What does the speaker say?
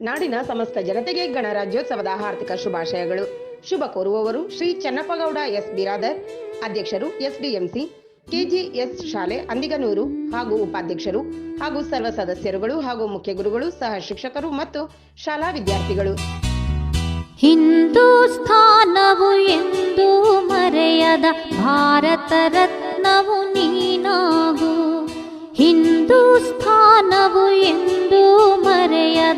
ನಾಡಿನ ಸಮಸ್ತ ಜನತೆಗೆ ಗಣರಾಜ್ಯೋತ್ಸವದ ಹಾರ್ದಿಕ ಶುಭಾಶಯಗಳು. ಶುಭ ಕೋರುವವರು ಶ್ರೀ ಚನ್ನಪ್ಪಗೌಡ ಎಸ್ ಬಿರಾದರ್, ಅಧ್ಯಕ್ಷರು ಎಸ್ಡಿಎಂಸಿ ಕೆಜಿಎಸ್ ಶಾಲೆ ಅಂದಿಗನೂರು ಹಾಗೂ ಉಪಾಧ್ಯಕ್ಷರು ಹಾಗೂ ಸರ್ವ ಸದಸ್ಯರುಗಳು ಹಾಗೂ ಮುಖ್ಯ ಗುರುಗಳು ಸಹ ಶಿಕ್ಷಕರು ಮತ್ತು ಶಾಲಾ ವಿದ್ಯಾರ್ಥಿಗಳು. ಹಿಂದೂಸ್ಥಾನವು ಎಂದು ಮರೆಯದ ಭಾರತ ರತ್ನವು ನೀನಾಗು. ಹಿಂದೂಸ್ಥಾನವು ಎಂದು